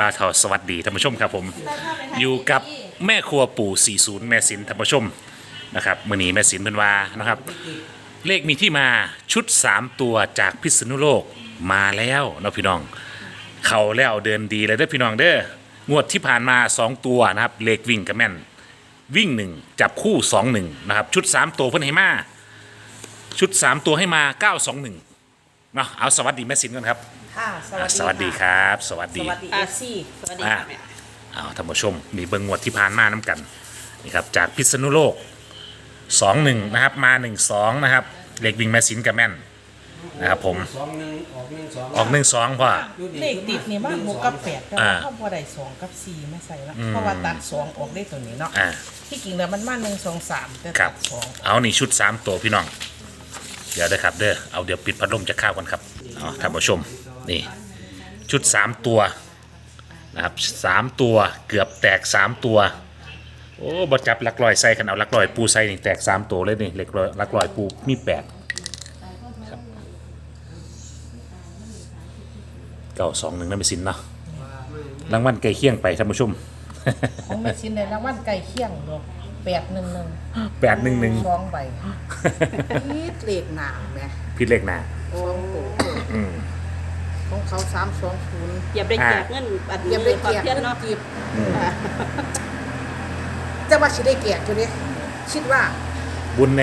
มาเถาสวัสดีท่านผู้ชมครับผม อยู่กับแม่ครัวปู่ 40 แม่สินท่านผู้ชมนะครับมือนี้แม่สินเป็นว่านะครับ เลขมีที่มาชุด 3 ตัวจากพิษณุโลกมาแล้วเนาะพี่น้อง เขาแล้วเดินดีเลยเด้อพี่น้องเด้องวดที่ผ่านมา 2 ตัวนะครับ เลขวิ่งกับแม่น วิ่ง1จับคู่2 1นะครับ ชุด 3 ตัวเพิ่นให้มาชุด 3 ตัวให้มา 921เนาะเอาสวัสดีแม่สินกันครับ ค่ะอ่าสวัสดีครับ สวัสสดี วัสดีเอฟซีสวัสดีอ่าค่ะแม่ เอาท่านผู้ชมมีเบิงงวดที่ผ่านมาน้ำกันนี่ครับจากพิษณุโลกสองหนึ่งนะครับ มาหนึ่งสองนะครับเหล็กวิ่งแม่สินกับแม่น นะครับผม สองหนึ่งออกหนึ่งสองออกหนึ่งสองพ่อ เลขติดนี่ว่าหกกับแปดแต่อ่าว่า เข้าบ่ได้สองกับสี่ไม่ใส่ละเพราะว่าตัดสองออกได้ตัวนี้เนาะอ่า ที่จริงแล้วมันมาหนึ่งสองสามแต่ครัตับ ดสองเอานี่ชุดสามตัวพี่น้อง เดี๋ยวเด้อครับเด้อ เอาเดี๋ยวปิดพัดลมจะเข้ากันครับเอาท่านผู้ชม นี่ชุดสามตัวนะครับสามตัวเกือบแตกสามตัวโอ้บจับหลักลอยใส่กันเอาหลักลอยปูใส่นี่แตกสามตัวเลยนี่เหล็กลอยหลักลอยปูมีแปดครับเก้าสองหนึ่งนั่นเป็นสินเนาะรางวัลใกล้เคียงไปท่านผู้ชมของแม่ชิ้นในรางวัลไก่เคี่ยงเนาะแปดหนึ่งหนึ่งแปดหนึ่งหนึ่งสองใบนี่เลขหนามแม่พิดเลขหนาสองตัว ของเขาสามสองศูนย์อย่าไปอ่าแจกเงินบัตรเตรียมได้ความเกียรเพียรติเนาะจีบจะว่าสิได้เกียรติอยู่ดิคิดว่าบุญใน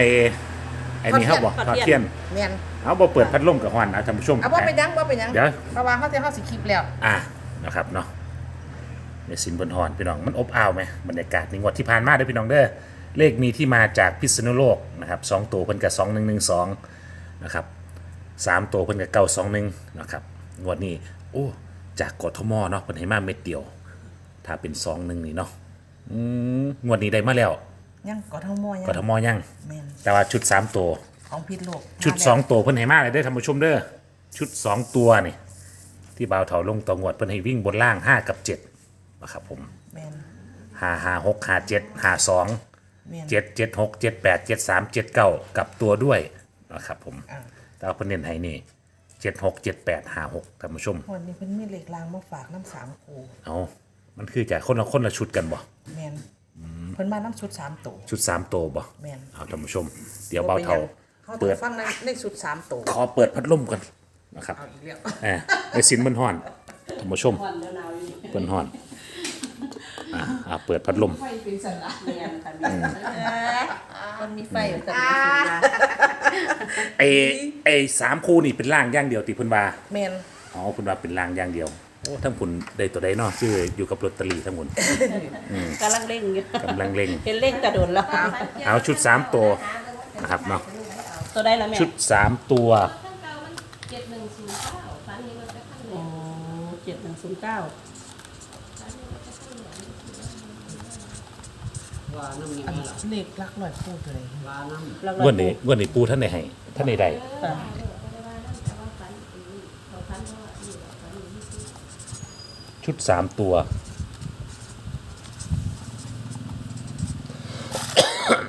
ไอ้นี่เขาบอกทอดเทียน แม่นเอาบ่เปิดพัดลมกับฮอนนะท่านผู้ชม เอาว่าไปยังว่าไปยังเดี๋ยวเพราะว่าเขาจะเข้าสิคลิปแล้ว อะนะครับเนาะในสินบนฮอนพี่น้องมันอบอ้าวไหมบรรยากาศในงวดที่ผ่านมาเด้อพี่น้องเด้อเลขมีที่มาจากพิษณุโลกนะครับสองตัวเพิ่นกับสองหนึ่งหนึ่งสองนะครับสามตัวเพิ่นกับเก้าสองหนึ่งนะครับ งวดนี้ โอ้ จากกทมเนาะเพิ่นให้มาเม็ดเดียว ถ้าเป็นสองหนึ่งนี่เนาะอืมงวดนี้ได้มาแล้วยังกทมยังกทมยัง แม่นแต่ว่าชุดสามตัว ของพิษโลกชุดสองตัวเพิ่นให้มาเลยได้อท่านผู้ชมเด้อชุดสองตัวนี่ที่บ่าวเถาลงต่องวดเพิ่นให้วิ่งบนล่างห้ากับเจ็ดนะครับผมแม่นห้าห้าหกห้าเจ็ดห้าสองแม่นเจ็ดเจ็ดหกเจ็ดแปดเจ็ดสามเจ็ดเก้ากับตัวด้วยนะครับผมอ่าแต่ว่าเพิ่นเน้นให้นี่ เจ็ดหกเจ็ดแปดห้าหกท่านผู้ชม วันนี้เพิ่นมีเหล็กรางมาฝากน้ำสามคูเอามันคือจากคนละคนละชุดกันบ่แม่นเพิ่นมาน้ำชุดสามตัวชุดสามตัวบ่แม่นเอาท่านผู้ชม เดี๋ยวบ่าวเถาเขาเปิเปิดดฟังในในชุดสามตัวขอเปิดพัดลมกันนะครับเอาอีกแล้วอ่าในสินมันห่อนท่านผู้ชมผ่อนเดี๋ยวหนาวอยู่เปิดห่อนอ่าอ่าเปิดพัดลมแม่นค่ะแม่มันมีไฟอยู่แต่ไอ้ไอ้สามคู่นี่เป็นล่างอย่างเดียวติเพิ่นว่าแม่นอ๋อเพิ่นว่าเป็นล่างอย่างเดียวโอ้ทั้งคุณได้ตัวใดเนาะชื่ออยู่กับลอตเตอรี่ทั้งหมดกำลังเร่งอยู่กำลังเร่ง เห็นเร่งกระโดดแล้วเอาชุดสามตัวนะครับเนาะตัวได้แล้วแม่ชุดสามตัวโอ้เจ็ดหนึ่งศูนย์เก้า ว่าน้ำยังอันไงล่ะเหล็กลักลอยคู่ตัวเลยว่าน้ำแล้วงวันนี้งวันนี้ปูท่านได้ให้ท่านได้ได้ค่ะชุดสามตัว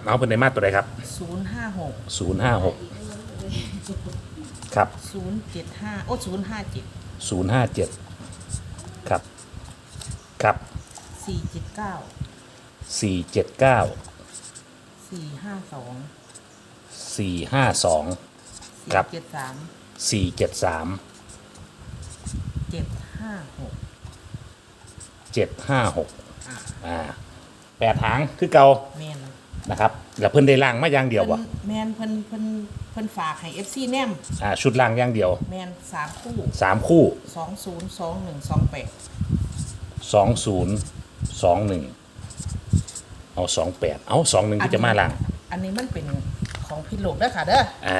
เอาเป็นในมาตัวใดครับศูนย์ห้าหกศูนย์ห้าหกครับศูนย์เจ็ดห้าโอ้ศูนย์ห้าเจ็ดศูนย์ห้าเจ็ดครับ ครับสี่เจ็ดเก้า สี่เจ็ดเก้าสี่ห้าสองสี่ห้าสอง สี่ครับ เจ็ดสามสี่เจ็ดสามเจ็ดห้าหกเจ็ดห้าหกอ่าแปดหางคือเก่าแม่นนะครับแล้วเพิ่นได้ล่างมาอย่างเดียวบ่พิ่นแม่นเพิ่นเพิ่นเพิ่นฝากให้เอฟซีแนมอ่าชุดล่างอย่างเดียวแม่นสามคู่สามคู่สองศูนย์สองหนึ่งสองแปดสองศูนย์สองหนึ่ง เอาสองแปดเอาสองหนึ่งที่จะมาล่างอันนี้มันเป็นของพิษโลกเด้อค่ะเด้ออ่า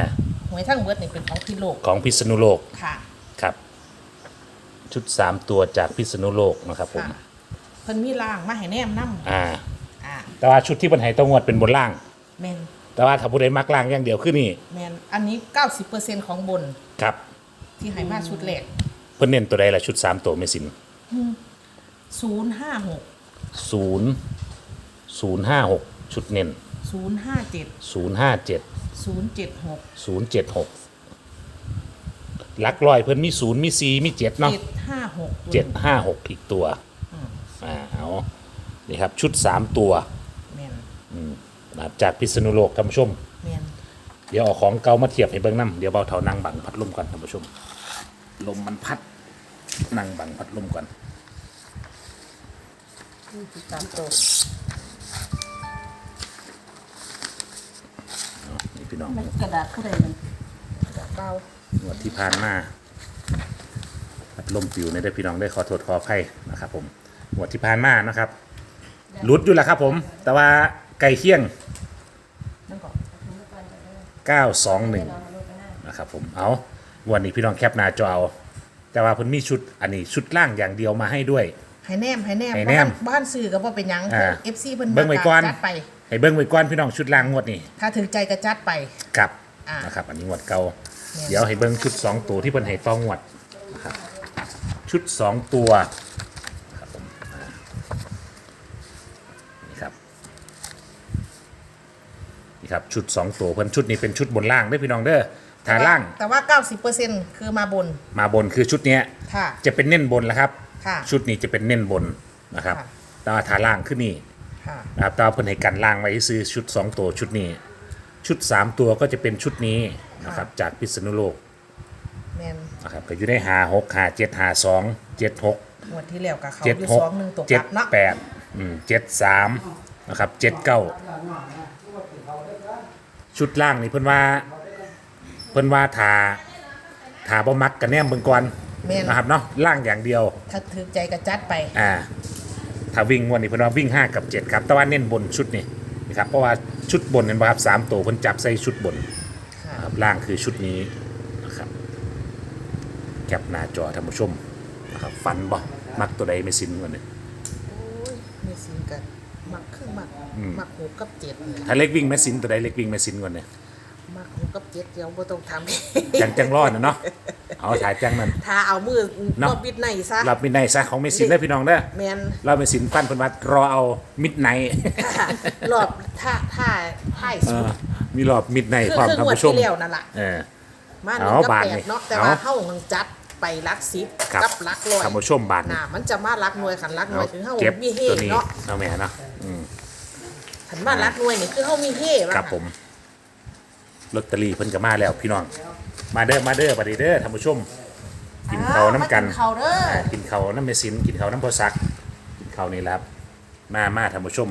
หวยทั้งเบิดนี่เป็นของพิษโลกของพิษณุโลกค่ะ ครับ ชุดสามตัวจากพิษณุโลกนะครับผมค่ะเพิ่นมีล่างมาให้แนมนํอ่า อ่าแต่ว่าชุดที่เพิ่นให้ต้องงวดเป็นบนล่าง แม่นแต่ว่าถ้าผู้ใดมักล่างอย่างเดียวคือนี่แม่นอันนี้ 90%ของบนครับที่ให้มาชุดแรกเพิ่นเน้นตัวใดล่ะชุดสามตัวไม่สิน056 ศูนย์ศูนย์ ห้าหกชุดเน้น057ศูนย์ห้าเจ็ด076ศูนย์เจ็ดหกหลักร้อยเพิ่นมีศูนย์มีสี่มีเจ็ดเนาะเจ็ดห้าหกเจ็ดห้าหกอีกตัวอ่าเอานี่ครับชุดสามตัวแมนนะครับจากพิษณุโลกท่านผู้ชม แมนเดี๋ยวเอาของเก่ามาเทียบให้เบิ่งน้ำเดี๋ยวเบาเท่านั่งบังพัดลมก่อนท่านผู้ชม ลมมันพัดนั่งบังพัดลมก่อนสามตัว พี่น้องมันกระดาษเขาได้มันเก้างวดที่ผ่านมาพัดลมปิวในได้อพี่น้องได้ขอโทษขออภัยนะครับผมงวดที่ผ่านมานะครับหลุดอยู่แล้วครับผม แต่ว่าไก่เคียง นั่นก่อน921 นะครับผม เอาวันนี้พี่น้องแคปหน้าจอเอา แต่ว่าเพิ่นมีชุด อันนี้ชุดล่างอย่างเดียวมาให้ด้วย ให้แนมให้แนมให้แนมบ้านบ้านซื้อก็บ่เป็นหยังอ่าเอฟซีเพิ่นเบิ่งไว้ก่อน จัดไป ให้เบิ้งไว้ก่อนพี่น้องชุดล่างงวดนี้ถ้าถึงใจก็จัดไปกลับอ่านนะครับ อันนี้งวดเก่าเนี่ย เดี๋ยวให้เบิ้งชุด2ตัวที่เพิ่นให้ต้องงวดนะครับชุด2ตัวครับผมอ่านี่ครับนี่ครับชุด2ตัวเพิ่นชุดนี้เป็นชุดบนล่างเด้อพี่น้องเด้อทาล่างแต่ว่า 90%คือมาบนมาบนคือชุดเนี้ย ค่ะ จะเป็นเน้นบนแล้วครับ ค่ะชุดนี้จะเป็นเน้นบนนะครับค่ะ แต่ว่าทาล่างขึ้นนี่ค่ะ นะครับแต่ว่าเพิ่นให้กันล่างไว้ซื้อชุด 2 ตัวชุดนี้ ชุด 3 ตัวก็จะเป็นชุดนี้นะครับจากพิษณุโลกแมนนะครับก็อยู่ได้หาหกหาเจ็ดหาสองเจ็ดหก งวดที่แล้วกับเขาเจ็ดอยู่หกสองหนึ่งตกเจ็กดลับเนาะแปดอืมเจ็ดสามนะครับเจ็ดเก้าชุดล่างนี่เพิ่นว่า เพิ่นว่าทาทาบ่มักกันแนมเบิ่งก่อน แมนนะครับเนาะล่างอย่างเดียว ถ้าถึงใจก็จัดไป อ่า ถ้าวิ่งงวันนี้เพิ่นว่าวิ่ง 5 กับ 7 ครับ แต่ว่าเน้นบนชุดนี้นะครับ เพราะว่าชุดบนเห็นป่ะครับสามตัวเพิ่นจับใส่ชุดบนค่ะนะครับล่างคือชุดนี้นะครับแคปหน้าจอท่านผู้ชมนะครับฟันบ่มักตัวใดไม่สิ้นวันนี้ โอ้ยมีสิงกันมักครึ่งมักมักหกกับเจ็ดเนี่ยถ้าเล็กวิ่งแม่สินตัวใดเล็กวิ่งแม่สินก่อนเนี่ย มักหกกับเจ็ดเดี๋ยวบ่ต้องทำจังจังรอดนะเนาะเอาถ่ายจังนั่นถ้าเอามือเนาะรอบบิดในซะ รับมิดไนซะของแม่สินได้อพี่น้องเด้อแมนเราแม่สินฟันเพิ่นว่ารอเอามิดไนรอบท่าท่าท่ายเอสุดอมีรอบมิดไนคือพร้อมคือท่านงวดผู้ชมที่แล้วนั่นล่ะ เออ มาหนึ่เอางกับบาทแปนี่ดเนาะแต่เอาว่าเฮาต้องจัดไปรักสิบครับกับรักร้อยท่านผู้ชมบาทนี่ น่ะมันจะมารักหน่วยขันรักหน่วยถึงเฮาเก็บมีเฮตัวนี้เนาะเอาแม่เนาะอืมขันมารักหน่วยนี่คือเฮามีเฮว่าครับผม ลอตเตอรี่เพิ่นก็มาแล้วพี่น้อง มาเด้อมาเด้อบัดนี้เด้อท่านผู้ชม กินข้าวน้ำกันอ้าวมากินข้าวเด้ออ่ากินข้าวน้ำเมซินกินข้าวน้ำพอซัก กินข้าวนี่แหละครับ มามาท่านผู้ชม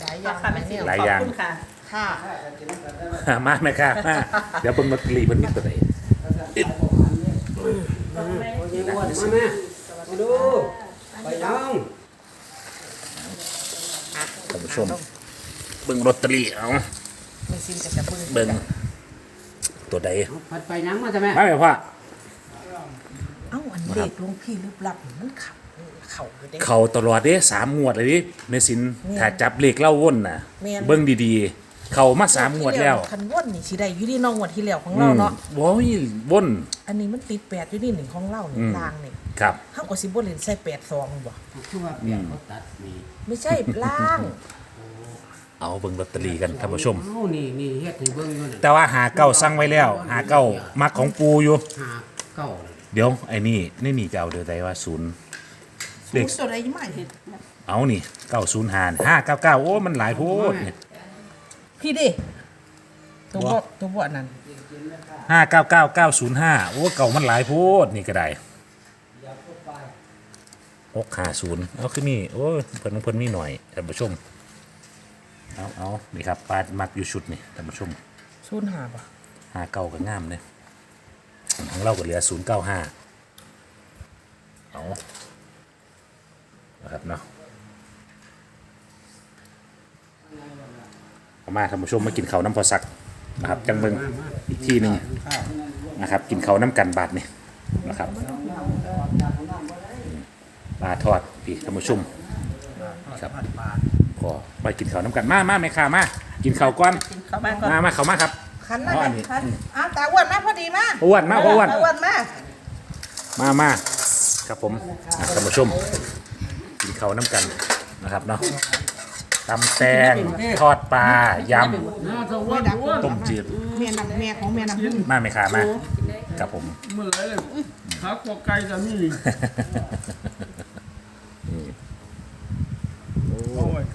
หลายอราย่างคาไม่สิ้นหลายขอบอย่างคุณค่ะ ค่ะมาไหมครับมาเดี๋ยวเบิ่งลอตเตอรี่เพิ่นมีตัวไหนโอ้ยอ้วนมาแม่มาดูไปยังท่านผู้ชมเบิ่งลอตเตอรี่เอา มีซิมกับจะเบิ่งเบิ่งตัวใดพัดไปยังมาใช่ไหมมาไหมพ่อเอ้าอันเด็กหลวงพี่ลึกลับมันขับเข่าอยู่เด้ เขาตลอดเด้สามงวดเลยดิเมซินแม่นถ้าจับเลขเล่าว่นน่ะ แม่น เบิ่งดีๆ เขามาสามงวดแล้วคันว่นนี่สิได้อยู่ที่น้องงวดที่แล้วของอืเรามเนาะโว้ยว่น อันนี้มันติดแปดอยู่นี่หนึ่งของเรานี่อืมล่างนี่ครับ เฮาก็สิบ่เล่นใส่แปดซองบ่คือว่าเปลี่ยนเขาตัดนี่ไม่ใช่ล่าง เอาเบิ่งลอตเตอรี่กันท่านผู้ชม เอ้านี่นี่เฮ็ดให้เบิ่งอยู่น่ะแต่ว่าหาเก้าสั่งไว้แล้ว หาเก้ามักของปูอยู่ หาเก้าเดี๋ยวไอ้นี่นี่นี่จะเอาเดี๋ยวใดว่าศูนย์เลขศูนย์ตัวใดมาเห็นเอานี่เก้าศูนย์หารห้าเก้าเก้าโอ้ มันหลายโพดเนี่ยพี่ดิตัวบ่ตัวบ่นั่นห้าเก้าเก้าเก้าศูนย์ห้าโอ้เก่ามันหลายโพดนี่ก็ได้หกห้าศูนย์เอาขึ้นนี่โอ้ยเพิ่นเพิ่นมีหน่อยท่านผู้ชม เอาเอานี่ครับปาดมักอยู่ชุดนี่ท่านผู้ชมศูนย์ห้าบ่ห้าเก้าก็งามเลยของเราก็เหลือศูนย์เก้าห้าเอานะครับเนาะเอามาท่านผู้ชมมากินข้าวน้ำพอสักนะครับจังเบิงอีกที่หนึ่งนะครับ กินข้าวน้ำกันบาทนี่นะครับปลาทอดพี่ท่านผู้ชมครับ พอไปกินข้าวน้ำกันมามาแม่ค้ามากินข้าวก่อนกินข้าวบ้านก่อนมามาเข้ามาครับคันมาอ๋ออันนี้คันอ้าวตาอ้วนมาพอดีมาอ้วนมาอ้วนตาอ้วนมามามามาครับผมอะท่านผู้ชมกินข้าวน้ำกันนะครับเนาะตำแตงทอดปลายน่าจะอ้วนอ้วนำต้มจืดแม่นำแม่ของแม่นำมาไหมคะมาครับผมเมื่อไรเลยขาขวาไก่ก็มี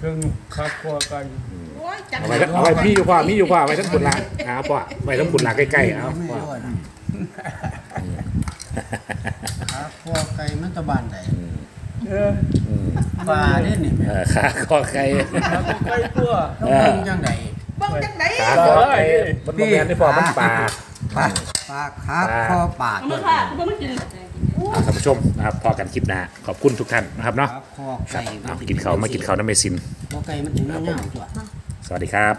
เอาไว้เครื่องขาขวาไก่โอ้ยจังเอาไว้เอาไว้พี่อยู่พ่อมีอยู่พ่อไว้ทั้งคุณละเอาพ่อไว้ทั้งคุณละใกล้ๆเอาไม่พ่อ รอดนะขาคอไก่มันตะบานไหนเออปลาเด้นี่เออขาคอไก่ขาขวาไก่ตัวต้องเป็นจังไดเบิ่งจังไดขาคอไก่มันบ่แม่นนี่พ่อมันปลาปลาปลาขาคอปลาเอาตัวมาค่ะคุณไม่กินอ่า ท่านผู้ชมนะครับพอกันคลิปหน้าขอบคุณทุกท่านนะครับเนาะขาคอครัไก่บเอากินเขาวมากินเขาวน้ำเมซินคอไก่มันถึงเงี้ยาวตัวสวัสดีครับ